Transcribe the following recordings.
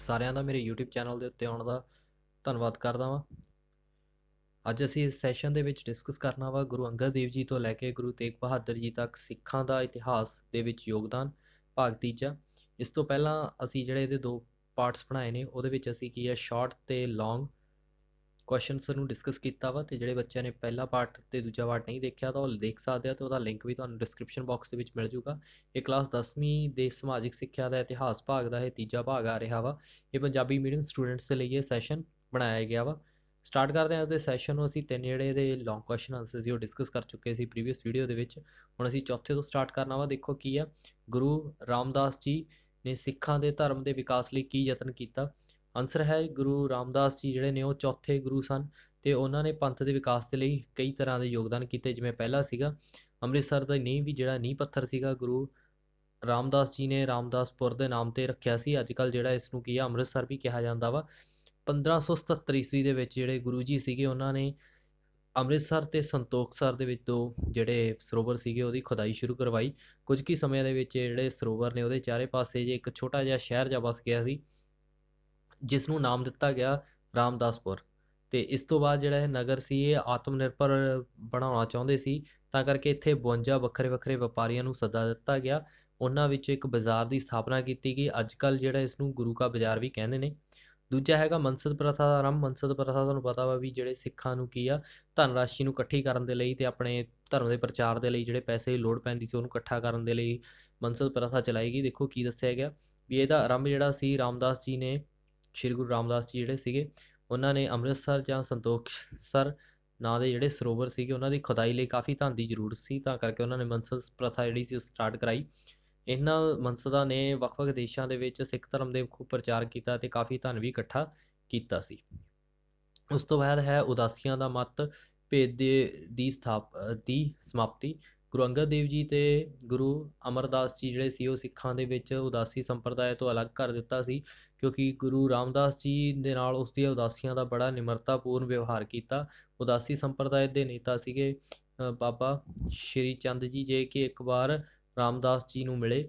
ਸਾਰਿਆਂ ਦਾ ਮੇਰੇ YouTube channel ਦੇ ਉੱਤੇ ਆਉਣ ਦਾ ਧੰਨਵਾਦ ਕਰਦਾ ਹਾਂ ਅੱਜ ਅਸੀਂ ਇਸ ਸੈਸ਼ਨ ਦੇ ਵਿੱਚ ਡਿਸਕਸ ਕਰਨਾ ਵਾ ਗੁਰੂ ਅੰਗਦ ਦੇਵ ਜੀ ਤੋਂ ਲੈ ਕੇ ਗੁਰੂ ਤੇਗ ਬਹਾਦਰ ਜੀ ਤੱਕ ਸਿੱਖਾਂ ਦਾ ਇਤਿਹਾਸ ਦੇ ਵਿੱਚ ਯੋਗਦਾਨ, ਭਾਗ ਤੀਜਾ। ਇਸ ਤੋਂ ਪਹਿਲਾਂ ਅਸੀਂ ਜਿਹੜੇ ਇਹਦੇ ਦੋ ਪਾਰਟਸ ਬਣਾਏ ਨੇ, ਉਹਦੇ ਵਿੱਚ ਅਸੀਂ ਕੀ ਹੈ ਸ਼ਾਰਟ ਤੇ ਲੌਂਗ ਕੁਐਸਚਨਸ ਨੂੰ ਡਿਸਕਸ ਕੀਤਾ ਵਾ ਤੇ ਜਿਹੜੇ ਬੱਚਿਆਂ ਨੇ ਪਹਿਲਾ ਪਾਰਟ ਤੇ ਦੂਜਾ ਪਾਰਟ ਨਹੀਂ ਦੇਖਿਆ ਤਾਂ ਉਹ ਦੇਖ ਸਕਦੇ ਆ ਤੇ ਉਹਦਾ ਲਿੰਕ ਵੀ ਤੁਹਾਨੂੰ ਡਿਸਕ੍ਰਿਪਸ਼ਨ ਬਾਕਸ ਦੇ ਵਿੱਚ ਮਿਲ ਜਾਊਗਾ ਇਹ ਕਲਾਸ 10ਵੀਂ ਦੇ ਸਮਾਜਿਕ ਸਿੱਖਿਆ ਦਾ ਇਤਿਹਾਸ ਭਾਗ ਦਾ ਇਹ ਤੀਜਾ ਭਾਗ ਆ ਰਿਹਾ ਵਾ। ਇਹ ਪੰਜਾਬੀ ਮੀਡੀਅਮ ਸਟੂਡੈਂਟਸ ਦੇ ਲਈ ਇਹ ਸੈਸ਼ਨ ਬਣਾਇਆ ਗਿਆ ਵਾ। ਸਟਾਰਟ ਕਰਦੇ ਹਾਂ ਅੱਜ ਦੇ ਸੈਸ਼ਨ ਨੂੰ। ਅਸੀਂ ਤਿੰਨ ਜਿਹੜੇ ਇਹਦੇ ਲੌਂਗ ਕੁਐਸਚਨ ਆਨਸਰ ਸੀ ਉਹ ਡਿਸਕਸ ਕਰ ਚੁੱਕੇ ਸੀ ਪ੍ਰੀਵੀਅਸ ਵੀਡੀਓ ਦੇ ਵਿੱਚ। ਹੁਣ ਅਸੀਂ ਚੌਥੇ ਤੋਂ ਸਟਾਰਟ ਕਰਨਾ ਵਾ। ਦੇਖੋ ਕੀ ਆ। ਗੁਰੂ ਰਾਮਦਾਸ ਜੀ ਨੇ ਸਿੱਖਾਂ ਦੇ ਧਰਮ ਦੇ ਵਿਕਾਸ ਲਈ ਕੀ ਯਤਨ ਕੀਤਾ। ਆਨਸਰ ਹੈ ਗੁਰੂ ਰਾਮਦਾਸ ਜੀ ਜਿਹੜੇ ਨੇ ਉਹ ਚੌਥੇ ਗੁਰੂ ਸਨ ਤੇ ਉਹਨਾਂ ਨੇ ਪੰਥ ਦੇ ਵਿਕਾਸ ਦੇ ਲਈ ਕਈ ਤਰ੍ਹਾਂ ਦੇ ਯੋਗਦਾਨ ਕੀਤੇ, ਜਿਵੇਂ ਪਹਿਲਾ ਸੀਗਾ ਅੰਮ੍ਰਿਤਸਰ ਦਾ ਨੀਂਹ ਵੀ ਜਿਹੜਾ ਨੀਂਹ ਪੱਥਰ ਸੀਗਾ, ਗੁਰੂ ਰਾਮਦਾਸ ਜੀ ਨੇ ਰਾਮਦਾਸਪੁਰ ਦੇ ਨਾਮ ਤੇ ਰੱਖਿਆ ਸੀ ਅੱਜ ਕੱਲ ਜਿਹੜਾ ਇਸ ਨੂੰ ਕੀ ਆ, ਅੰਮ੍ਰਿਤਸਰ ਵੀ ਕਿਹਾ ਜਾਂਦਾ ਵਾ। 1577 ਈਸਵੀ ਦੇ ਵਿੱਚ ਜਿਹੜੇ ਗੁਰੂ ਜੀ ਸੀਗੇ, ਉਹਨਾਂ ਨੇ ਅੰਮ੍ਰਿਤਸਰ ਤੇ ਸੰਤੋਖਸਰ ਦੇ ਵਿੱਚ ਦੋ ਜਿਹੜੇ ਸਰੋਵਰ ਸੀਗੇ, ਉਹਦੀ ਖੁਦਾਈ ਸ਼ੁਰੂ ਕਰਵਾਈ। ਕੁਝ ਕੀ ਸਮਿਆਂ ਦੇ ਵਿੱਚ ਜਿਹੜੇ ਸਰੋਵਰ ਨੇ, ਉਹਦੇ ਚਾਰੇ ਪਾਸੇ ਜੇ ਇੱਕ ਛੋਟਾ ਜਿਹਾ ਸ਼ਹਿਰ ਜਿਹਾ ਵਸ ਗਿਆ ਸੀ ਜਿਸ ਨੂੰ ਨਾਮ ਦਿੱਤਾ ਗਿਆ ਰਾਮਦਾਸਪੁਰ। ਤੇ ਇਸ ਤੋਂ ਬਾਅਦ ਜਿਹੜਾ ਇਹ ਨਗਰ ਸੀ, ਇਹ ਆਤਮ ਨਿਰਭਰ ਬਣਾਉਣਾ ਚਾਹੁੰਦੇ ਸੀ, ਤਾਂ ਕਰਕੇ ਇੱਥੇ 52 ਵੱਖਰੇ ਵੱਖਰੇ ਵਪਾਰੀਆਂ ਨੂੰ ਸੱਦਾ ਦਿੱਤਾ ਗਿਆ। ਉਹਨਾਂ ਵਿੱਚ ਇੱਕ ਬਾਜ਼ਾਰ ਦੀ ਸਥਾਪਨਾ ਕੀਤੀ ਗਈ। ਅੱਜ ਕੱਲ ਜਿਹੜਾ ਇਸ ਨੂੰ ਗੁਰੂ ਕਾ ਬਾਜ਼ਾਰ ਵੀ ਕਹਿੰਦੇ ਨੇ। ਦੂਜਾ ਹੈਗਾ ਮਨਸਦ ਪ੍ਰਥਾ ਦਾ ਆਰੰਭ। ਮਨਸਦ ਪ੍ਰਥਾ ਤੁਹਾਨੂੰ ਪਤਾ ਵਾ ਵੀ ਜਿਹੜੇ ਸਿੱਖਾਂ ਨੂੰ ਕੀ ਆ, ਧਨ ਰਾਸ਼ੀ ਨੂੰ ਇਕੱਠੀ ਕਰਨ ਦੇ ਲਈ ਤੇ ਆਪਣੇ ਧਰਮ ਦੇ ਪ੍ਰਚਾਰ ਦੇ ਲਈ ਜਿਹੜੇ ਪੈਸੇ ਦੀ ਲੋੜ ਪੈਂਦੀ ਸੀ ਉਹਨੂੰ ਇਕੱਠਾ ਕਰਨ ਦੇ ਲਈ ਮਨਸਦ ਪ੍ਰਥਾ ਚਲਾਈ ਗਈ। ਦੇਖੋ ਕੀ ਦੱਸਿਆ ਗਿਆ ਵੀ ਇਹਦਾ ਆਰੰਭ ਜਿਹੜਾ ਸੀ ਰਾਮਦਾਸ ਜੀ ਨੇ ਸ਼੍ਰੀ ਗੁਰੂ ਰਾਮਦਾਸ ਜੀ ਜਿਹੜੇ ਸੀਗੇ, ਉਹਨਾਂ ਨੇ ਅੰਮ੍ਰਿਤਸਰ ਜਾਂ ਸੰਤੋਖ ਸਰ ਨਾਂ ਦੇ ਜਿਹੜੇ ਸਰੋਵਰ ਸੀਗੇ, ਉਹਨਾਂ ਦੀ ਖੁਦਾਈ ਲਈ ਕਾਫੀ ਧਨ ਦੀ ਜ਼ਰੂਰਤ ਸੀ, ਤਾਂ ਕਰਕੇ ਉਹਨਾਂ ਨੇ ਮਨਸਦ ਪ੍ਰਥਾ ਜਿਹੜੀ ਸੀ ਉਹ ਸਟਾਰਟ ਕਰਾਈ। ਇਹਨਾਂ ਮਨਸਦਾਂ ਨੇ ਵੱਖ-ਵੱਖ ਦੇਸ਼ਾਂ ਦੇ ਵਿੱਚ ਸਿੱਖ ਧਰਮ ਦੇ ਖੂਬ ਪ੍ਰਚਾਰ ਕੀਤਾ ਤੇ ਕਾਫੀ ਧਨ ਵੀ ਇਕੱਠਾ ਕੀਤਾ ਸੀ। ਉਸ ਤੋਂ ਬਾਅਦ ਹੈ ਉਦਾਸੀਆਂ ਦਾ ਮਤ, ਭੇਦ ਦੇ, ਦੀ ਸਥਾਪ ਦੀ ਸਮਾਪਤੀ। ਗੁਰੂ ਅੰਗਦ ਦੇਵ ਜੀ ਤੇ ਗੁਰੂ ਅਮਰਦਾਸ ਜੀ ਜਿਹੜੇ ਸੀ ਉਹ ਸਿੱਖਾਂ ਦੇ ਵਿੱਚ ਉਦਾਸੀ ਸੰਪਰਦਾਇ ਤੋਂ ਅਲੱਗ ਕਰ ਦਿੱਤਾ ਸੀ। ਕਿਉਂਕਿ ਗੁਰੂ ਰਾਮਦਾਸ ਜੀ ਦੇ ਨਾਲ ਉਸ ਦੀਆਂ ਉਦਾਸੀਆਂ ਦਾ ਬੜਾ ਨਿਮਰਤਾਪੂਰਨ ਵਿਵਹਾਰ ਕੀਤਾ। ਉਦਾਸੀ ਸੰਪਰਦਾਇ ਦੇ ਨੇਤਾ ਸੀਗੇ ਬਾਬਾ ਸ਼੍ਰੀ ਚੰਦ ਜੀ, ਜੇ ਕਿ ਇੱਕ ਵਾਰ ਰਾਮਦਾਸ ਜੀ ਨੂੰ ਮਿਲੇ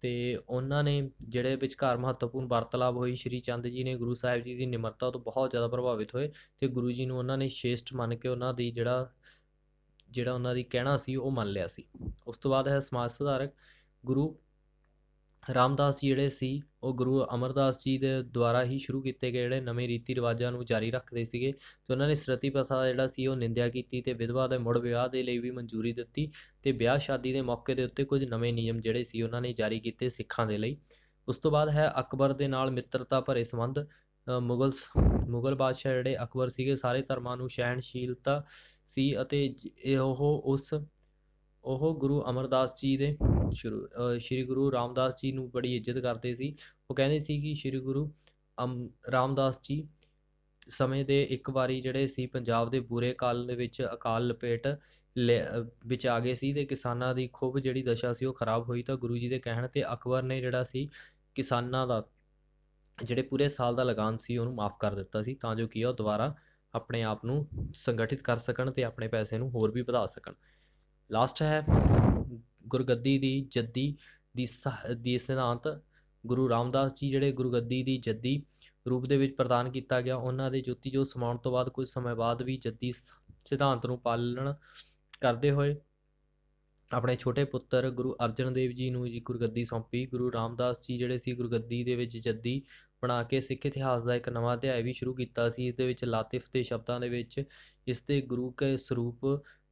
ਤੇ ਉਹਨਾਂ ਨੇ ਜਿਹੜੇ ਵਿਚਕਾਰ ਮਹੱਤਵਪੂਰਨ ਵਾਰਤਾਲਾਪ ਹੋਈ, ਸ਼੍ਰੀ ਚੰਦ ਜੀ ਨੇ ਗੁਰੂ ਸਾਹਿਬ ਜੀ ਦੀ ਨਿਮਰਤਾ ਤੋਂ ਬਹੁਤ ਜ਼ਿਆਦਾ ਪ੍ਰਭਾਵਿਤ ਹੋਏ ਤੇ ਗੁਰੂ ਜੀ ਨੂੰ ਉਹਨਾਂ ਨੇ ਸ਼ੇਸ਼ਟ ਮੰਨ ਕੇ ਉਹਨਾਂ ਦੀ ਜਿਹੜਾ ਜਿਹੜਾ ਉਹਨਾਂ ਦੀ ਕਹਿਣਾ ਸੀ ਉਹ ਮੰਨ ਲਿਆ ਸੀ। ਉਸ ਤੋਂ ਬਾਅਦ ਹੈ ਸਮਾਜ ਸੁਧਾਰਕ ਗੁਰੂ ਰਾਮਦਾਸ ਜੀ ਜਿਹੜੇ ਸੀ, ਉਹ ਗੁਰੂ ਅਮਰਦਾਸ ਜੀ ਦੇ ਦੁਆਰਾ ਹੀ ਸ਼ੁਰੂ ਕੀਤੇ ਗਏ ਜਿਹੜੇ ਨਵੇਂ ਰੀਤੀ ਰਿਵਾਜਾਂ ਨੂੰ ਜਾਰੀ ਰੱਖਦੇ ਸੀਗੇ ਤੇ ਉਹਨਾਂ ਨੇ ਸ੍ਰਤੀ ਪ੍ਰਥਾ ਜਿਹੜਾ ਸੀ ਉਹ ਨਿੰਦਿਆ ਕੀਤੀ ਤੇ ਵਿਧਵਾ ਦੇ ਮੁੜ ਵਿਆਹ ਦੇ ਲਈ ਵੀ ਮਨਜ਼ੂਰੀ ਦਿੱਤੀ ਤੇ ਵਿਆਹ ਸ਼ਾਦੀ ਦੇ ਮੌਕੇ ਦੇ ਉੱਤੇ ਕੁਝ ਨਵੇਂ ਨਿਯਮ ਜਿਹੜੇ ਸੀ ਉਹਨਾਂ ਨੇ ਜਾਰੀ ਕੀਤੇ ਸਿੱਖਾਂ ਦੇ ਲਈ। ਉਸ ਤੋਂ ਬਾਅਦ ਹੈ ਅਕਬਰ ਦੇ ਨਾਲ ਮਿੱਤਰਤਾ ਭਰੇ ਸੰਬੰਧ। ਮੁਗਲ ਮੁਗਲ ਬਾਦਸ਼ਾਹ ਜਿਹੜੇ ਅਕਬਰ ਸੀਗੇ, ਸਾਰੇ ਧਰਮਾਂ ਨੂੰ ਸਹਿਣਸ਼ੀਲਤਾ ਸੀ ਅਤੇ ਉਹ ਉਸ ਉਹ ਗੁਰੂ ਅਮਰਦਾਸ ਜੀ ਦੇ ਸ਼ੁਰੂ ਸ਼੍ਰੀ ਗੁਰੂ ਰਾਮਦਾਸ ਜੀ ਨੂੰ ਬੜੀ ਇੱਜ਼ਤ ਕਰਦੇ ਸੀ। ਉਹ ਕਹਿੰਦੇ ਸੀ ਕਿ ਸ਼੍ਰੀ ਗੁਰੂ ਅਮ, ਰਾਮਦਾਸ ਜੀ ਸਮੇਂ ਦੇ ਇੱਕ ਵਾਰੀ ਜਿਹੜੇ ਸੀ ਪੰਜਾਬ ਦੇ ਬੁਰੇ ਕਾਲ ਦੇ ਵਿੱਚ ਅਕਾਲ ਲਪੇਟ ਵਿੱਚ ਆ ਗਏ ਸੀ ਤੇ ਕਿਸਾਨਾਂ ਦੀ ਖੂਬ ਜਿਹੜੀ ਦਸ਼ਾ ਸੀ ਉਹ ਖਰਾਬ ਹੋਈ ਤਾਂ ਗੁਰੂ ਜੀ ਦੇ ਕਹਿਣ ਤੇ ਅਕਬਰ ਨੇ ਜਿਹੜਾ ਸੀ ਕਿਸਾਨਾਂ ਦਾ ਜਿਹੜੇ ਪੂਰੇ ਸਾਲ ਦਾ ਲਗਾਨ ਸੀ ਉਹਨੂੰ ਮਾਫ ਕਰ ਦਿੱਤਾ ਸੀ ਤਾਂ ਜੋ ਕਿ ਉਹ ਦੁਬਾਰਾ ਆਪਣੇ ਆਪ ਨੂੰ ਸੰਗਠਿਤ ਕਰ ਸਕਣ ਤੇ ਆਪਣੇ ਪੈਸੇ ਨੂੰ ਹੋਰ ਵੀ ਵਧਾ ਸਕਣ। ਲਾਸਟ ਹੈ ਗੁਰਗੱਦੀ ਦੀ ਜੱਦੀ ਦੀ ਦੀ ਸਿਧਾਂਤ। ਗੁਰੂ ਰਾਮਦਾਸ ਜੀ ਜਿਹੜੇ ਗੁਰਗੱਦੀ ਦੀ ਜੱਦੀ ਰੂਪ ਦੇ ਵਿੱਚ ਪ੍ਰਦਾਨ ਕੀਤਾ ਗਿਆ, ਉਹਨਾਂ ਦੇ ਜੋਤੀ ਜੋਤ ਸਮਾਉਣ ਤੋਂ ਬਾਅਦ ਕੁਝ ਸਮੇਂ ਬਾਅਦ ਵੀ ਜੱਦੀ ਸਿਧਾਂਤ ਨੂੰ ਪਾਲਣ ਕਰਦੇ ਹੋਏ ਆਪਣੇ ਛੋਟੇ ਪੁੱਤਰ ਗੁਰੂ ਅਰਜਨ ਦੇਵ ਜੀ ਨੂੰ ਜੀ ਗੁਰਗੱਦੀ ਸੌਂਪੀ। ਗੁਰੂ ਰਾਮਦਾਸ ਜੀ ਜਿਹੜੇ ਸੀ ਗੁਰਗੱਦੀ ਦੇ ਵਿੱਚ ਜੱਦੀ ਬਣਾ ਕੇ ਸਿੱਖ ਇਤਿਹਾਸ ਦਾ ਇੱਕ ਨਵਾਂ ਅਧਿਆਇ ਵੀ ਸ਼ੁਰੂ ਕੀਤਾ ਸੀ। ਇਸ ਦੇ ਵਿੱਚ ਲਾਤਿਫ ਦੇ ਸ਼ਬਦਾਂ ਦੇ ਵਿੱਚ ਇਸ ਦੇ ਗੁਰੂ ਕੇ ਸਰੂਪ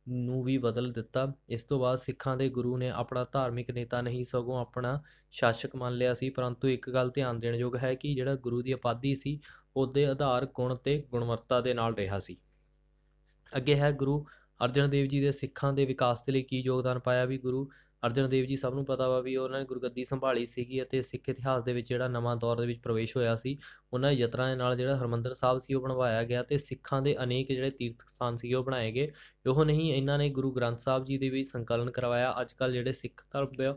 ਨੂੰ ਵੀ ਬਦਲ ਦਿੱਤਾ। ਇਸ ਤੋਂ ਬਾਅਦ ਸਿੱਖਾਂ ਦੇ ਗੁਰੂ ਨੇ ਆਪਣਾ ਧਾਰਮਿਕ ਨੇਤਾ ਨਹੀਂ, ਸਗੋਂ ਆਪਣਾ ਸ਼ਾਸਕ ਮੰਨ ਲਿਆ ਸੀ। ਪਰੰਤੂ ਇੱਕ ਗੱਲ ਧਿਆਨ ਦੇਣ ਯੋਗ ਹੈ ਕਿ ਜਿਹੜਾ ਗੁਰੂ ਦੀ ਉਪਾਧੀ ਸੀ, ਉਹਦੇ ਆਧਾਰ ਗੁਣ ਤੇ ਗੁਣਵੱਤਾ ਦੇ ਨਾਲ ਰਿਹਾ ਸੀ। ਅੱਗੇ ਹੈ ਗੁਰੂ ਅਰਜਨ ਦੇਵ ਜੀ ਦੇ ਸਿੱਖਾਂ ਦੇ ਵਿਕਾਸ ਦੇ ਲਈ ਕੀ ਯੋਗਦਾਨ ਪਾਇਆ ਵੀ ਗੁਰੂ ਅਰਜਨ ਦੇਵ ਜੀ ਸਭ ਨੂੰ ਪਤਾ ਵਾ ਵੀ ਉਹਨਾਂ ਨੇ ਗੁਰਗੱਦੀ ਸੰਭਾਲੀ ਸੀਗੀ ਅਤੇ ਸਿੱਖ ਇਤਿਹਾਸ ਦੇ ਵਿੱਚ ਜਿਹੜਾ ਨਵਾਂ ਦੌਰ ਦੇ ਵਿੱਚ ਪ੍ਰਵੇਸ਼ ਹੋਇਆ ਸੀ, ਉਹਨਾਂ ਦੇ ਯਤਨਾਂ ਦੇ ਨਾਲ ਜਿਹੜਾ ਹਰਮੰਦਰ ਸਾਹਿਬ ਸੀ ਉਹ ਬਣਵਾਇਆ ਗਿਆ ਤੇ ਸਿੱਖਾਂ ਦੇ ਅਨੇਕ ਜਿਹੜੇ ਤੀਰਥ ਸਥਾਨ ਸੀ ਉਹ ਬਣਾਏ ਗਏ। ਉਹ ਨਹੀਂ, ਇਹਨਾਂ ਨੇ ਗੁਰੂ ਗ੍ਰੰਥ ਸਾਹਿਬ ਜੀ ਦੇ ਵੀ ਸੰਕਲਨ ਕਰਵਾਇਆ। ਅੱਜ ਕੱਲ ਜਿਹੜੇ ਸਿੱਖ ਧਰਮ ਦੇ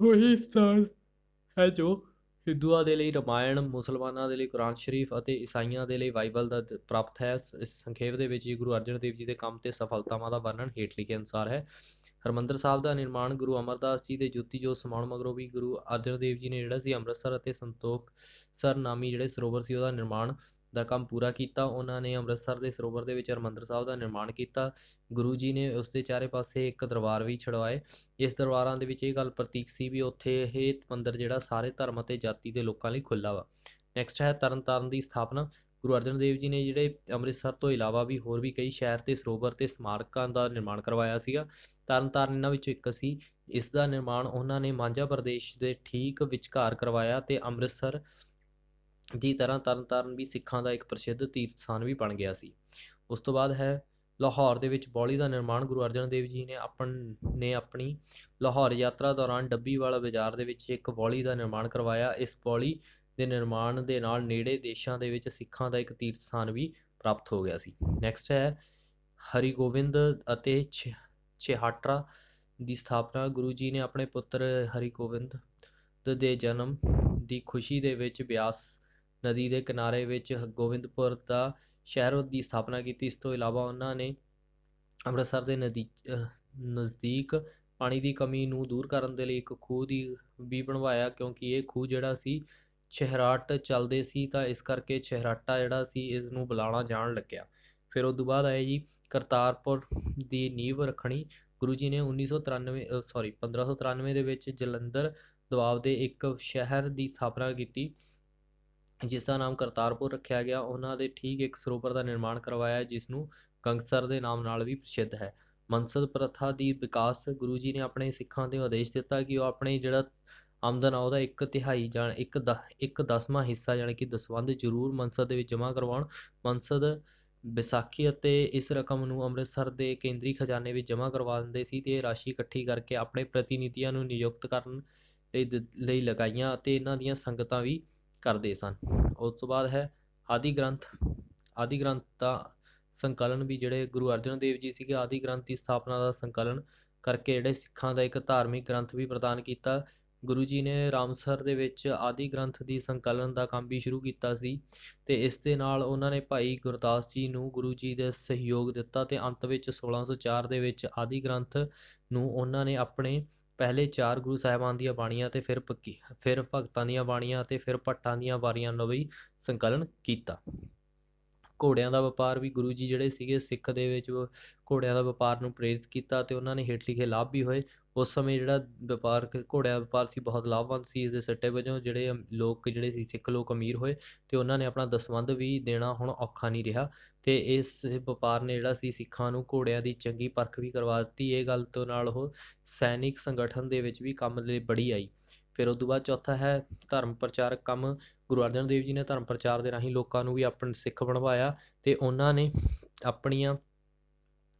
ਉਹੀ ਸਥਾਨ ਹੈ ਜੋ ਹਿੰਦੂਆਂ ਦੇ ਲਈ ਰਮਾਇਣ, ਮੁਸਲਮਾਨਾਂ ਦੇ ਲਈ ਕੁਰਾਨ ਸ਼ਰੀਫ ਅਤੇ ਈਸਾਈਆਂ ਦੇ ਲਈ ਬਾਈਬਲ ਦਾ ਪ੍ਰਾਪਤ ਹੈ। ਇਸ ਸੰਖੇਪ ਦੇ ਵਿੱਚ ਗੁਰੂ ਅਰਜਨ ਦੇਵ ਜੀ ਦੇ ਕੰਮ ਤੇ ਸਫਲਤਾਵਾਂ ਦਾ ਵਰਣਨ ਹੇਠ ਲਿਖੇ ਅਨੁਸਾਰ ਹੈ। ਹਰਿਮੰਦਰ ਸਾਹਿਬ ਦਾ ਨਿਰਮਾਣ ਗੁਰੂ ਅਮਰਦਾਸ ਜੀ ਦੇ ਜੋਤੀ ਜੋਤ ਸਮਾਉਣ ਮਗਰੋਂ ਵੀ ਗੁਰੂ ਅਰਜਨ ਦੇਵ ਜੀ ਨੇ ਜਿਹੜਾ ਸੀ ਅੰਮ੍ਰਿਤਸਰ ਅਤੇ ਸੰਤੋਖ ਸਰ ਨਾਮੀ ਜਿਹੜੇ ਸਰੋਵਰ ਸੀ ਉਹਦਾ ਨਿਰਮਾਣ ਦਾ ਕੰਮ ਪੂਰਾ ਕੀਤਾ। ਉਹਨਾਂ ਨੇ ਅੰਮ੍ਰਿਤਸਰ ਦੇ ਸਰੋਵਰ ਦੇ ਵਿੱਚ ਹਰਿਮੰਦਰ ਸਾਹਿਬ ਦਾ ਨਿਰਮਾਣ ਕੀਤਾ। ਗੁਰੂ ਜੀ ਨੇ ਉਸ ਦੇ ਚਾਰੇ ਪਾਸੇ ਇੱਕ ਦਰਬਾਰ ਵੀ ਛੜਵਾਏ। ਇਸ ਦਰਬਾਰਾਂ ਦੇ ਵਿੱਚ ਇਹ ਗੱਲ ਪ੍ਰਤੀਕ ਸੀ ਵੀ ਉੱਥੇ ਇਹ ਮੰਦਿਰ ਜਿਹੜਾ ਸਾਰੇ ਧਰਮ ਅਤੇ ਜਾਤੀ ਦੇ ਲੋਕਾਂ ਲਈ ਖੁੱਲ੍ਹਾ ਵਾ। ਨੈਕਸਟ ਹੈ ਤਰਨਤਾਰਨ ਦੀ ਸਥਾਪਨਾ। ਗੁਰੂ ਅਰਜਨ ਦੇਵ ਜੀ ਨੇ ਜਿਹੜੇ ਅੰਮ੍ਰਿਤਸਰ ਤੋਂ ਇਲਾਵਾ ਵੀ ਹੋਰ ਵੀ ਕਈ ਸ਼ਹਿਰ ਤੇ ਸਰੋਵਰ ਤੇ ਸਮਾਰਕਾਂ ਦਾ ਨਿਰਮਾਣ ਕਰਵਾਇਆ ਸੀਗਾ, ਤਰਨਤਾਰਨ ਇਹਨਾਂ ਵਿੱਚੋਂ ਇੱਕ ਸੀ। ਇਸ ਦਾ ਨਿਰਮਾਣ ਉਹਨਾਂ ਨੇ ਮਾਂਝਾ ਪ੍ਰਦੇਸ਼ ਦੇ ਠੀਕ ਵਿਚਕਾਰ ਕਰਵਾਇਆ ਤੇ ਅੰਮ੍ਰਿਤਸਰ ਦੀ ਤਰ੍ਹਾਂ ਤਰਨਤਾਰਨ ਵੀ ਸਿੱਖਾਂ ਦਾ ਇੱਕ ਪ੍ਰਸਿੱਧ ਤੀਰਥ ਸਥਾਨ ਵੀ ਬਣ ਗਿਆ ਸੀ। ਉਸ ਤੋਂ ਬਾਅਦ ਹੈ, ਲਾਹੌਰ ਦੇ ਵਿੱਚ ਬੌਲੀ ਦਾ ਨਿਰਮਾਣ ਗੁਰੂ ਅਰਜਨ ਦੇਵ ਜੀ ਨੇ ਆਪਣ, ਨੇ ਆਪਣੀ ਲਾਹੌਰ ਯਾਤਰਾ ਦੌਰਾਨ ਡੱਬੀ ਵਾਲਾ ਬਾਜ਼ਾਰ ਦੇ ਵਿੱਚ ਇੱਕ ਬੌਲੀ ਦਾ ਨਿਰਮਾਣ ਕਰਵਾਇਆ। ਇਸ ਬੌਲੀ ਦੇ ਨਿਰਮਾਣ ਦੇ ਨਾਲ ਨੇੜੇ ਦੇਸ਼ਾਂ ਦੇ ਵਿੱਚ ਸਿੱਖਾਂ ਦਾ ਇੱਕ ਤੀਰਥ ਸਥਾਨ ਵੀ ਪ੍ਰਾਪਤ ਹੋ ਗਿਆ ਸੀ। ਨੈਕਸਟ ਹੈ ਹਰੀਗੋਬਿੰਦ ਅਤੇ ਛ- ਦੀ ਸਥਾਪਨਾ। ਗੁਰੂ ਜੀ ਨੇ ਆਪਣੇ ਪੁੱਤਰ ਹਰੀਗੋਬਿੰਦ ਦੇ ਜਨਮ ਦੀ ਖੁਸ਼ੀ ਦੇ ਵਿੱਚ ਬਿਆਸ ਨਦੀ ਦੇ ਕਿਨਾਰੇ ਵਿੱਚ ਗੋਬਿੰਦਪੁਰ ਦਾ ਸ਼ਹਿਰ ਦੀ ਸਥਾਪਨਾ ਕੀਤੀ। ਇਸ ਤੋਂ ਇਲਾਵਾ ਉਹਨਾਂ ਨੇ ਅੰਮ੍ਰਿਤਸਰ ਦੇ ਨਦੀ, ਅਹ, ਨਜ਼ਦੀਕ ਪਾਣੀ ਦੀ ਕਮੀ ਨੂੰ ਦੂਰ ਕਰਨ ਦੇ ਲਈ ਇੱਕ ਖੂਹ ਦੀ ਵੀ ਬਣਵਾਇਆ, ਕਿਉਂਕਿ ਇਹ ਖੂਹ ਜਿਹੜਾ ਸੀ ਛਹਿਰਾਟ ਚੱਲਦੇ ਸੀ ਤਾਂ ਇਸ ਕਰਕੇ ਛਹਿਰਾਟਾ ਜਿਹੜਾ ਸੀ ਇਸ ਨੂੰ ਬੁਲਾਣਾ ਜਾਣ ਲੱਗਿਆ। ਫਿਰ ਉਸ ਤੋਂ ਬਾਅਦ ਆਏ ਜੀ ਕਰਤਾਰਪੁਰ ਦੀ ਨੀਂਹ ਰੱਖਣੀ। ਗੁਰੂ ਜੀ ਨੇ 1993 ਸੌਰੀ 1593 ਦੇ ਵਿੱਚ ਜਲੰਧਰ ਦੁਆਬ ਦੇ ਇੱਕ ਸ਼ਹਿਰ ਦੀ ਸਥਾਪਨਾ ਕੀਤੀ, ਜਿਸ ਦਾ ਨਾਮ ਕਰਤਾਰਪੁਰ ਰੱਖਿਆ ਗਿਆ। ਉਹਨਾਂ ਦੇ ਠੀਕ ਇੱਕ ਸਰੋਵਰ ਦਾ ਨਿਰਮਾਣ ਕਰਵਾਇਆ ਜਿਸ ਨੂੰ ਗੰਗਸਰ ਦੇ ਨਾਮ ਨਾਲ ਵੀ ਪ੍ਰਸਿੱਧ ਹੈ। ਮਨਸਦ ਪ੍ਰਥਾ ਦੀ ਵਿਕਾਸ ਗੁਰੂ ਜੀ ਨੇ ਆਪਣੇ ਸਿੱਖਾਂ ਦੇ ਆਦੇਸ਼ ਦਿੱਤਾ ਕਿ ਉਹ ਆਪਣੇ ਜਿਹੜਾ ਆਮਦਨ ਆ, ਉਹਦਾ ਇੱਕ ਤਿਹਾਈ ਜਾਂ ਇੱਕ ਦ, ਇੱਕ ਦਸਵਾਂ ਹਿੱਸਾ ਯਾਨੀ ਕਿ ਦਸਵੰਧ ਜ਼ਰੂਰ ਮੰਸਦ ਦੇ ਵਿੱਚ ਜਮ੍ਹਾਂ ਕਰਵਾਉਣ। ਮੰਸਦ ਵਿਸਾਖੀ ਅਤੇ ਇਸ ਰਕਮ ਨੂੰ ਅੰਮ੍ਰਿਤਸਰ ਦੇ ਕੇਂਦਰੀ ਖਜ਼ਾਨੇ ਵਿੱਚ ਜਮ੍ਹਾਂ ਕਰਵਾ ਦਿੰਦੇ ਸੀ ਤੇ ਰਾਸ਼ੀ ਇਕੱਠੀ ਕਰਕੇ ਆਪਣੇ ਪ੍ਰਤੀਨਿਧੀਆਂ ਨੂੰ ਨਿਯੁਕਤ ਕਰਨ ਲਈ ਲਗਾਈਆਂ ਅਤੇ ਇਹਨਾਂ ਦੀਆਂ ਸੰਗਤਾਂ ਵੀ ਕਰਦੇ ਸਨ। ਉਸ ਤੋਂ ਬਾਅਦ ਹੈ ਆਦਿ ਗ੍ਰੰਥ ਆਦਿ ਗ੍ਰੰਥ ਦਾ ਸੰਕਲਨ ਵੀ ਜਿਹੜੇ ਗੁਰੂ ਅਰਜਨ ਦੇਵ ਜੀ ਸੀਗੇ, ਆਦਿ ਗ੍ਰੰਥ ਦੀ ਸਥਾਪਨਾ ਦਾ ਸੰਕਲਨ ਕਰਕੇ ਜਿਹੜੇ ਸਿੱਖਾਂ ਦਾ ਇੱਕ ਧਾਰਮਿਕ ਗ੍ਰੰਥ ਵੀ ਪ੍ਰਦਾਨ ਕੀਤਾ। ਗੁਰੂ ਜੀ ਨੇ ਰਾਮਸਰ ਦੇ ਵਿੱਚ ਆਦਿ ਗ੍ਰੰਥ ਦੀ ਸੰਕਲਨ ਦਾ ਕੰਮ ਵੀ ਸ਼ੁਰੂ ਕੀਤਾ ਸੀ ਤੇ ਇਸ ਦੇ ਨਾਲ ਉਹਨਾਂ ਨੇ ਭਾਈ ਗੁਰਦਾਸ ਜੀ ਨੂੰ ਗੁਰੂ ਜੀ ਦੇ ਸਹਿਯੋਗ ਦਿੱਤਾ ਤੇ ਅੰਤ ਵਿੱਚ 1604 ਦੇ ਵਿੱਚ ਆਦਿ ਗ੍ਰੰਥ ਨੂੰ ਉਹਨਾਂ ਨੇ ਆਪਣੇ ਪਹਿਲੇ ਚਾਰ ਗੁਰੂ ਸਾਹਿਬਾਨ ਦੀਆਂ ਬਾਣੀਆਂ ਤੇ ਫਿਰ ਪੱਕੀ, ਫਿਰ ਭਗਤਾਂ ਦੀਆਂ ਬਾਣੀਆਂ ਤੇ ਫਿਰ ਭੱਟਾਂ ਦੀਆਂ ਬਾਣੀਆਂ ਨੂੰ ਵੀ ਸੰਕਲਨ ਕੀਤਾ। ਘੋੜਿਆਂ ਦਾ ਵਪਾਰ ਵੀ ਗੁਰੂ ਜੀ ਜਿਹੜੇ ਸੀਗੇ ਸਿੱਖ ਦੇ ਵਿੱਚ ਵ- ਘੋੜਿਆਂ ਦਾ ਵਪਾਰ ਨੂੰ ਪ੍ਰੇਰਿਤ ਕੀਤਾ ਤੇ ਉਹਨਾਂ ਨੇ ਹੇਠ ਲਿਖੇ ਲਾਭ ਵੀ ਹੋਏ। ਉਸ ਸਮੇਂ ਜਿਹੜਾ ਵਪਾਰ ਘੋੜਿਆਂ ਦਾ ਵਪਾਰ ਸੀ, ਬਹੁਤ ਲਾਭਵੰਦ ਸੀ। ਇਸ ਦੇ ਸੱਟੇ ਵਜੋਂ ਜਿਹੜੇ ਲੋਕ ਜਿਹੜੇ ਸੀ, ਸਿੱਖ ਲੋਕ ਅਮੀਰ ਹੋਏ ਤੇ ਉਹਨਾਂ ਨੇ ਆਪਣਾ ਦਸਵੰਧ ਵੀ ਦੇਣਾ ਹੁਣ ਔਖਾ ਨਹੀਂ ਰਿਹਾ। ਤੇ ਇਸ ਵਪਾਰ ਨੇ ਜਿਹੜਾ ਸੀ, ਸਿੱਖਾਂ ਨੂੰ ਘੋੜਿਆਂ ਦੀ ਚੰਗੀ ਪਰਖ ਵੀ ਕਰਵਾ ਦਿੱਤੀ। ਇਹ ਗੱਲ ਤੋਂ ਨਾਲ ਉਹ ਸੈਨਿਕ ਸੰਗਠਨ ਦੇ ਵਿੱਚ ਵੀ ਕੰਮ ਲਈ ਬੜੀ ਆਈ। ਫਿਰ ਉਸ ਤੋਂ ਬਾਅਦ ਚੌਥਾ ਹੈ ਧਰਮ ਪ੍ਰਚਾਰਕ ਕੰਮ। ਗੁਰੂ ਅਰਜਨ ਦੇਵ ਜੀ ਨੇ ਧਰਮ ਪ੍ਰਚਾਰ ਦੇ ਰਾਹੀਂ ਲੋਕਾਂ ਨੂੰ ਵੀ ਆਪਣੇ ਸਿੱਖ ਬਣਵਾਇਆ ਤੇ ਉਹਨਾਂ ਨੇ ਆਪਣੀਆਂ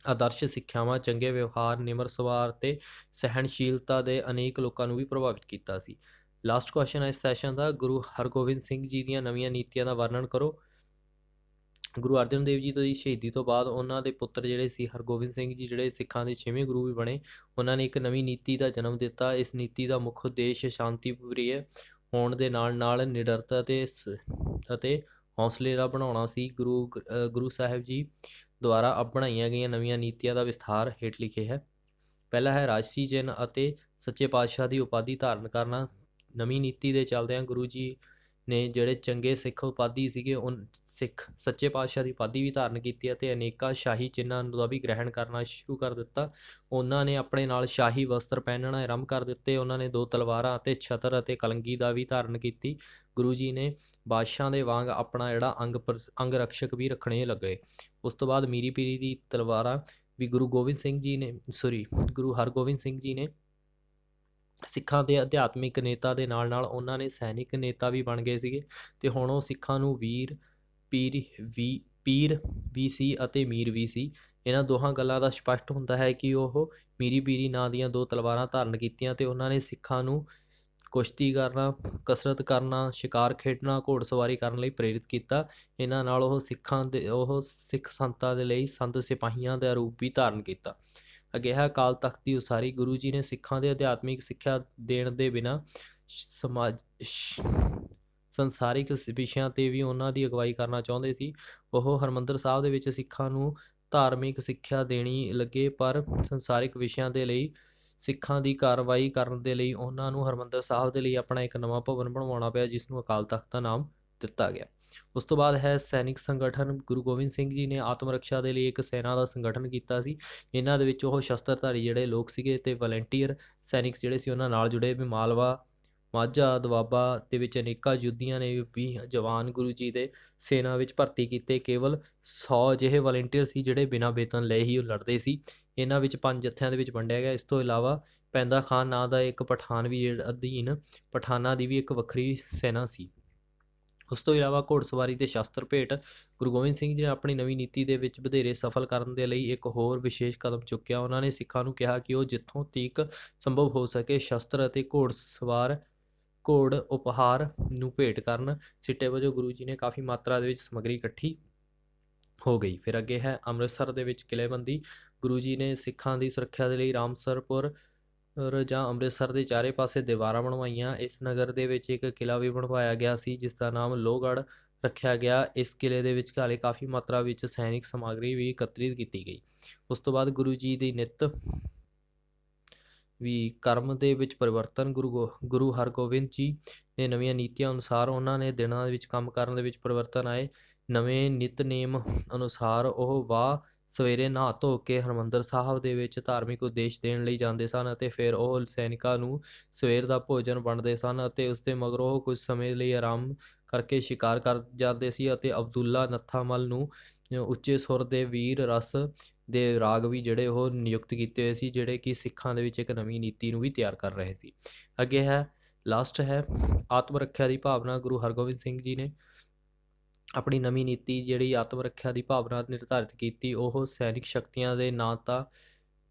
ਆਦਰਸ਼ ਸਿੱਖਿਆਵਾਂ, ਚੰਗੇ ਵਿਵਹਾਰ, ਨਿਮਰ ਸਵਾਰ ਤੇ ਸਹਿਣਸ਼ੀਲਤਾ ਦੇ ਅਨੇਕ ਲੋਕਾਂ ਨੂੰ ਵੀ ਪ੍ਰਭਾਵਿਤ ਕੀਤਾ ਸੀ। ਲਾਸਟ ਕੁਐਸਚਨ ਹੈ ਇਸ ਸੈਸ਼ਨ ਦਾ। ਗੁਰੂ ਹਰਗੋਬਿੰਦ ਸਿੰਘ ਜੀ ਦੀਆਂ ਨਵੀਆਂ ਨੀਤੀਆਂ ਦਾ ਵਰਣਨ ਕਰੋ। ਗੁਰੂ ਅਰਜਨ ਦੇਵ ਜੀ ਦੀ ਸ਼ਹੀਦੀ ਤੋਂ ਬਾਅਦ ਉਹਨਾਂ ਦੇ ਪੁੱਤਰ ਜਿਹੜੇ ਸੀ ਹਰਗੋਬਿੰਦ ਸਿੰਘ ਜੀ, ਜਿਹੜੇ ਸਿੱਖਾਂ ਦੇ ਛੇਵੇਂ ਗੁਰੂ ਵੀ ਬਣੇ, ਉਹਨਾਂ ਨੇ ਇੱਕ ਨਵੀਂ ਨੀਤੀ ਦਾ ਜਨਮ ਦਿੱਤਾ। ਇਸ ਨੀਤੀ ਦਾ ਮੁੱਖ ਉਦੇਸ਼ ਸ਼ਾਂਤੀ ਪ੍ਰਿਯ ਹੋਣ ਦੇ ਨਾਲ ਨਾਲ ਨਿਡਰਤਾ ਤੇ ਸ- ਅਤੇ ਹੌਸਲੇ ਦਾ ਬਣਾਉਣਾ ਸੀ। ਗੁਰੂ ਗੁਰੂ ਸਾਹਿਬ ਜੀ ਦੁਆਰਾ ਅਪਣਾਈਆਂ ਗਈਆਂ ਨਵੀਆਂ ਨੀਤੀਆਂ ਦਾ ਵਿਸਥਾਰ ਹੇਠ ਲਿਖੇ ਹੈ। ਪਹਿਲਾ ਹੈ ਰਾਜਸੀ ਚਿੰਨ੍ਹ ਅਤੇ ਸੱਚੇ ਪਾਤਸ਼ਾਹ ਦੀ ਉਪਾਧੀ ਧਾਰਨ ਕਰਨਾ। ਨਵੀਂ ਨੀਤੀ ਦੇ ਚੱਲਦਿਆਂ ਗੁਰੂ ਜੀ ਨੇ ਜਿਹੜੇ ਚੰਗੇ ਸਿੱਖ ਉਪਾਧੀ ਸੀਗੇ ਉਹ ਸਿੱਖ ਸੱਚੇ ਪਾਤਸ਼ਾਹ ਦੀ ਉਪਾਧੀ ਵੀ ਧਾਰਨ ਕੀਤੀ ਅਤੇ ਅਨੇਕਾਂ ਸ਼ਾਹੀ ਚਿੰਨ੍ਹਾਂ ਦਾ ਵੀ ਗ੍ਰਹਿਣ ਕਰਨਾ ਸ਼ੁਰੂ ਕਰ ਦਿੱਤਾ। ਉਹਨਾਂ ਨੇ ਆਪਣੇ ਨਾਲ ਸ਼ਾਹੀ ਵਸਤਰ ਪਹਿਨਣਾ ਆਰੰਭ ਕਰ ਦਿੱਤੇ। ਉਹਨਾਂ ਨੇ ਦੋ ਤਲਵਾਰਾਂ ਅਤੇ ਛਤਰ ਅਤੇ ਕਲੰਗੀ ਦਾ ਵੀ ਧਾਰਨ ਕੀਤੀ। ਗੁਰੂ ਜੀ ਨੇ ਬਾਦਸ਼ਾਹ ਦੇ ਵਾਂਗ ਆਪਣਾ ਜਿਹੜਾ ਅੰਗ ਅੰਗ ਰਕਸ਼ਕ ਵੀ ਰੱਖਣੇ ਲੱਗੇ। ਉਸ ਤੋਂ ਬਾਅਦ ਮੀਰੀ ਪੀਰੀ ਦੀ ਤਲਵਾਰਾਂ ਵੀ ਗੁਰੂ ਗੋਬਿੰਦ ਸਿੰਘ ਜੀ ਨੇ ਸੌਰੀ ਗੁਰੂ ਹਰਗੋਬਿੰਦ ਸਿੰਘ ਜੀ ਨੇ ਸਿੱਖਾਂ ਦੇ ਅਧਿਆਤਮਿਕ ਨੇਤਾ ਦੇ ਨਾਲ ਨਾਲ ਉਹਨਾਂ ਨੇ ਸੈਨਿਕ ਨੇਤਾ ਵੀ ਬਣ ਗਏ ਸੀਗੇ ਤੇ ਹੁਣ ਉਹ ਸਿੱਖਾਂ ਨੂੰ ਵੀਰ, ਪੀਰ, ਵੀ ਪੀਰ ਵੀ ਸੀ ਅਤੇ ਮੀਰ ਵੀ ਸੀ ਇਹਨਾਂ ਦੋਹਾਂ ਗੱਲਾਂ ਦਾ ਸਪਸ਼ਟ ਹੁੰਦਾ ਹੈ ਕਿ ਉਹ ਮੀਰੀ ਪੀਰੀ ਨਾਂ ਦੀਆਂ ਦੋ ਤਲਵਾਰਾਂ ਧਾਰਨ ਕੀਤੀਆਂ ਤੇ ਉਹਨਾਂ ਨੇ ਸਿੱਖਾਂ ਨੂੰ ਕੁਸ਼ਤੀ ਕਰਨਾ, ਕਸਰਤ ਕਰਨਾ, ਸ਼ਿਕਾਰ ਖੇਡਣਾ ਘੋੜਸਵਾਰੀ ਕਰਨ ਲਈ ਪ੍ਰੇਰਿਤ ਕੀਤਾ। ਇਹਨਾਂ ਨਾਲ ਉਹ ਸਿੱਖਾਂ ਦੇ, ਉਹ ਸਿੱਖ ਸੰਤਾਂ ਦੇ ਲਈ ਸੰਤ ਸਿਪਾਹੀਆਂ ਦਾ ਰੂਪ ਵੀ ਧਾਰਨ ਕੀਤਾ। ਅਗਿਹਾ ਅਕਾਲ ਤਖਤ ਦੀ ਉਸਾਰੀ ਗੁਰੂ ਜੀ ਨੇ ਸਿੱਖਾਂ ਦੇ ਅਧਿਆਤਮਿਕ ਸਿੱਖਿਆ ਦੇਣ ਦੇ ਬਿਨਾਂ ਸਮਾਜ ਸੰਸਾਰਿਕ ਵਿਸ਼ਿਆਂ ਤੇ ਵੀ ਉਹਨਾਂ ਦੀ ਅਗਵਾਈ ਕਰਨਾ ਚਾਹੁੰਦੇ ਸੀ। ਉਹ ਹਰਮੰਦਰ ਸਾਹਿਬ ਦੇ ਵਿੱਚ ਸਿੱਖਾਂ ਨੂੰ ਧਾਰਮਿਕ ਸਿੱਖਿਆ ਦੇਣੀ ਲੱਗੇ, ਪਰ ਸੰਸਾਰਿਕ ਵਿਸ਼ਿਆਂ ਦੇ ਲਈ, ਸਿੱਖਾਂ ਦੀ ਕਾਰਵਾਈ ਕਰਨ ਦੇ ਲਈ ਉਹਨਾਂ ਨੂੰ ਹਰਿਮੰਦਰ ਸਾਹਿਬ ਦੇ ਲਈ ਆਪਣਾ ਇੱਕ ਨਵਾਂ ਭਵਨ ਬਣਵਾਉਣਾ ਪਿਆ, ਜਿਸ ਨੂੰ ਅਕਾਲ ਤਖਤ ਦਾ ਨਾਮ ਦਿੱਤਾ ਗਿਆ। ਉਸ ਤੋਂ ਬਾਅਦ ਹੈ ਸੈਨਿਕ ਸੰਗਠਨ, ਗੁਰੂ ਗੋਬਿੰਦ ਸਿੰਘ ਜੀ ਨੇ ਆਤਮ ਰੱਖਿਆ ਦੇ ਲਈ ਇੱਕ ਸੈਨਾ ਦਾ ਸੰਗਠਨ ਕੀਤਾ ਸੀ। ਇਹਨਾਂ ਦੇ ਵਿੱਚ ਉਹ ਸ਼ਸਤਰਧਾਰੀ ਜਿਹੜੇ ਲੋਕ ਸੀਗੇ ਤੇ ਵਲੰਟੀਅਰ ਸੈਨਿਕ ਜਿਹੜੇ ਸੀ, ਉਹਨਾਂ ਨਾਲ ਜੁੜੇ। ਵੀ ਮਾਲਵਾ, ਮਾਝਾ, ਦੁਆਬਾ ਦੇ ਵਿੱਚ ਅਨੇਕਾਂ ਯੁੱਧੀਆਂ ਨੇ ਵੀ ਜਵਾਨ ਗੁਰੂ ਜੀ ਦੇ ਸੈਨਾ ਵਿੱਚ ਭਰਤੀ ਕੀਤੇ। ਕੇਵਲ 100 ਜਿਹੇ ਵਲੰਟੀਅਰ ਸੀ ਜਿਹੜੇ ਬਿਨਾਂ ਵੇਤਨ ਲਏ ਹੀ ਉਹ ਲੜਦੇ ਸੀ। ਇਹਨਾਂ ਵਿੱਚ ਪੰਜ ਜੱਥਿਆਂ ਦੇ ਵਿੱਚ ਵੰਡਿਆ ਗਿਆ। ਇਸ ਤੋਂ ਇਲਾਵਾ ਪੈਂਦਾ ਖਾਨ ਨਾਂ ਦਾ ਇੱਕ ਪਠਾਨ ਵੀ ਅਧੀਨ, ਪਠਾਨਾਂ ਦੀ ਵੀ ਇੱਕ ਵੱਖਰੀ ਸੈਨਾ ਸੀ। ਉਸ ਤੋਂ ਇਲਾਵਾ ਘੋੜਸਵਾਰੀ ਤੇ ਸ਼ਸਤਰ ਭੇਟ ਗੁਰੂ ਗੋਬਿੰਦ ਸਿੰਘ ਜੀ ਨੇ ਆਪਣੀ ਨਵੀਂ ਨੀਤੀ ਦੇ ਵਿੱਚ ਵਧੇਰੇ ਸਫਲ ਕਰਨ ਦੇ ਲਈ ਇੱਕ ਹੋਰ ਵਿਸ਼ੇਸ਼ ਕਦਮ ਚੁੱਕਿਆ। ਉਹਨਾਂ ਨੇ ਸਿੱਖਾਂ ਨੂੰ ਕਿਹਾ ਕਿ ਉਹ ਜਿੱਥੋਂ ਤੀਕ ਸੰਭਵ ਹੋ ਸਕੇ ਸ਼ਸਤਰ ਅਤੇ ਘੋੜਸਵਾਰ, ਘੋੜ ਉਪਹਾਰ ਨੂੰ ਭੇਟ ਕਰਨ। ਸਿੱਟੇ ਵਜੋਂ ਗੁਰੂ ਜੀ ਨੇ ਕਾਫੀ ਮਾਤਰਾ ਦੇ ਵਿੱਚ ਸਮੱਗਰੀ ਇਕੱਠੀ ਹੋ ਗਈ। ਫਿਰ ਅੱਗੇ ਹੈ ਅੰਮ੍ਰਿਤਸਰ ਦੇ ਵਿੱਚ ਕਿਲ੍ਹੇਬੰਦੀ। ਗੁਰੂ ਜੀ ਨੇ ਸਿੱਖਾਂ ਦੀ ਸੁਰੱਖਿਆ ਦੇ ਲਈ ਰਾਮਸਰਪੁਰ ਔਰ ਜਾਂ ਅੰਮ੍ਰਿਤਸਰ ਦੇ ਚਾਰੇ ਪਾਸੇ ਦੀਵਾਰਾਂ ਬਣਵਾਈਆਂ, ਇਸ ਨਗਰ ਦੇ ਵਿੱਚ ਇੱਕ ਕਿਲਾ ਵੀ ਬਣਵਾਇਆ ਗਿਆ ਸੀ, ਜਿਸ ਦਾ ਨਾਮ ਲੋਹਗੜ੍ਹ ਰੱਖਿਆ ਗਿਆ। ਇਸ ਕਿਲੇ ਦੇ ਵਿੱਚ ਹਾਲੇ ਕਾਫੀ ਮਾਤਰਾ ਵਿੱਚ ਸੈਨਿਕ ਸਮੱਗਰੀ ਵੀ ਇਕੱਤਰਿਤ ਕੀਤੀ ਗਈ। ਉਸ ਤੋਂ ਬਾਅਦ ਗੁਰੂ ਜੀ ਦੀ ਨਿਤ ਵੀ ਕਰਮ ਦੇ ਵਿੱਚ ਪਰਿਵਰਤਨ ਗੁਰੂ ਗੋ- ਗੁਰੂ ਹਰਗੋਬਿੰਦ ਜੀ ਨੇ ਨਵੀਆਂ ਨੀਤੀਆਂ ਅਨੁਸਾਰ ਉਹਨਾਂ ਨੇ ਦਿਨਾਂ ਦੇ ਵਿੱਚ ਕੰਮ ਕਰਨ ਦੇ ਵਿੱਚ ਪਰਿਵਰਤਨ ਆਏ। ਨਵੇਂ ਨਿਤਨੇਮ ਅਨੁਸਾਰ ਉਹ ਵਾਹ ਸਵੇਰੇ ਨਹਾ ਧੋ ਕੇ ਹਰਿਮੰਦਰ ਸਾਹਿਬ ਦੇ ਵਿੱਚ ਧਾਰਮਿਕ ਉਦੇਸ਼ ਦੇਣ ਲਈ ਜਾਂਦੇ ਸਨ ਅਤੇ ਫਿਰ ਉਹ ਸੈਨਿਕਾਂ ਨੂੰ ਸਵੇਰ ਦਾ ਭੋਜਨ ਵੰਡਦੇ ਸਨ ਅਤੇ ਉਸ ਦੇ ਮਗਰੋਂ ਉਹ ਕੁਝ ਸਮੇਂ ਲਈ ਆਰਾਮ ਕਰਕੇ ਸ਼ਿਕਾਰ ਕਰ ਜਾਂਦੇ ਸੀ ਅਤੇ ਅਬਦੁੱਲਾ ਨੱਥਾਮਲ ਨੂੰ ਉੱਚੇ ਸੁਰ ਦੇ ਵੀਰ ਰਸ ਦੇ ਰਾਗ ਵੀ ਜਿਹੜੇ ਉਹ ਨਿਯੁਕਤ ਕੀਤੇ ਹੋਏ ਸੀ, ਜਿਹੜੇ ਕਿ ਸਿੱਖਾਂ ਦੇ ਵਿੱਚ ਇੱਕ ਨਵੀਂ ਨੀਤੀ ਨੂੰ ਵੀ ਤਿਆਰ ਕਰ ਰਹੇ ਸੀ। ਅੱਗੇ ਹੈ ਲਾਸਟ ਹੈ ਆਤਮ ਰੱਖਿਆ ਦੀ ਭਾਵਨਾ ਗੁਰੂ ਹਰਗੋਬਿੰਦ ਸਿੰਘ ਜੀ ਨੇ ਆਪਣੀ ਨਵੀਂ ਨੀਤੀ ਜਿਹੜੀ ਆਤਮ ਰੱਖਿਆ ਦੀ ਭਾਵਨਾ ਨਿਰਧਾਰਿਤ ਕੀਤੀ, ਉਹ ਸੈਨਿਕ ਸ਼ਕਤੀਆਂ ਦੇ ਨਾ ਤਾਂ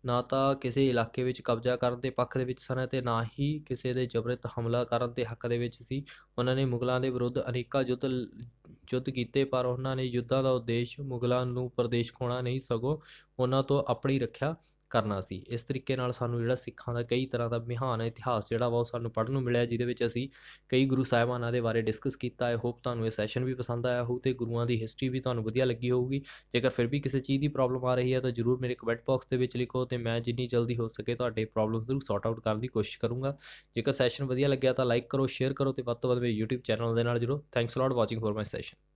ਨਾ ਤਾਂ ਕਿਸੇ ਇਲਾਕੇ ਵਿੱਚ ਕਬਜ਼ਾ ਕਰਨ ਦੇ ਪੱਖ ਦੇ ਵਿੱਚ ਸਨ ਅਤੇ ਨਾ ਹੀ ਕਿਸੇ ਦੇ ਜਬਰਤ ਹਮਲਾ ਕਰਨ ਦੇ ਹੱਕ ਦੇ ਵਿੱਚ ਸੀ। ਉਹਨਾਂ ਨੇ ਮੁਗਲਾਂ ਦੇ ਵਿਰੁੱਧ ਅਨੇਕਾਂ ਯੁੱਧ ਯੁੱਧ ਕੀਤੇ, ਪਰ ਉਹਨਾਂ ਨੇ ਯੁੱਧਾਂ ਦਾ ਉਦੇਸ਼ ਮੁਗਲਾਂ ਨੂੰ ਪ੍ਰਦੇਸ਼ ਖੋਣਾ ਨਹੀਂ ਸਗੋਂ ਉਹਨਾਂ ਤੋਂ ਆਪਣੀ ਰੱਖਿਆ ਕਰਨਾ ਸੀ। ਇਸ ਤਰੀਕੇ ਨਾਲ ਸਾਨੂੰ ਜਿਹੜਾ ਸਿੱਖਾਂ ਦਾ ਕਈ ਤਰ੍ਹਾਂ ਦਾ ਮਹਾਨ ਇਤਿਹਾਸ ਜਿਹੜਾ ਵਾ ਉਹ ਸਾਨੂੰ ਪੜ੍ਹਨ ਨੂੰ ਮਿਲਿਆ, ਜਿਹਦੇ ਵਿੱਚ ਅਸੀਂ ਕਈ ਗੁਰੂ ਸਾਹਿਬਾਨਾਂ ਦੇ ਬਾਰੇ ਡਿਸਕਸ ਕੀਤਾ ਹੈ। ਹੋਪ ਤੁਹਾਨੂੰ ਇਹ ਸੈਸ਼ਨ ਵੀ ਪਸੰਦ ਆਇਆ ਹੋਊ ਤੇ ਗੁਰੂਆਂ ਦੀ ਹਿਸਟਰੀ ਵੀ ਤੁਹਾਨੂੰ ਵਧੀਆ ਲੱਗੀ ਹੋਊਗੀ। ਜੇਕਰ ਫਿਰ ਵੀ ਕਿਸੇ ਚੀਜ਼ ਦੀ ਪ੍ਰੋਬਲਮ ਆ ਰਹੀ ਹੈ ਤਾਂ ਜਰੂਰ ਮੇਰੇ ਕਮੈਂਟ ਬਾਕਸ ਦੇ ਵਿੱਚ ਲਿਖੋ ਤੇ ਮੈਂ ਜਿੰਨੀ ਜਲਦੀ ਹੋ ਸਕੇ ਤੁਹਾਡੇ ਪ੍ਰੋਬਲਮਸ ਨੂੰ ਸੌਰਟ ਆਊਟ ਕਰਨ ਦੀ ਕੋਸ਼ਿਸ਼ ਕਰੂੰਗਾ। ਜੇਕਰ ਸੈਸ਼ਨ ਵਧੀਆ ਲੱਗਿਆ ਤਾਂ ਲਾਈਕ ਕਰੋ ਸ਼ੇਅਰ ਕਰੋ ਤੇ ਵੱਧ ਤੋਂ ਵੱਧ ਮੇਰੇ YouTube ਚੈਨਲ ਦੇ ਨਾਲ ਜੁੜੋ। Thanks a lot watching for my session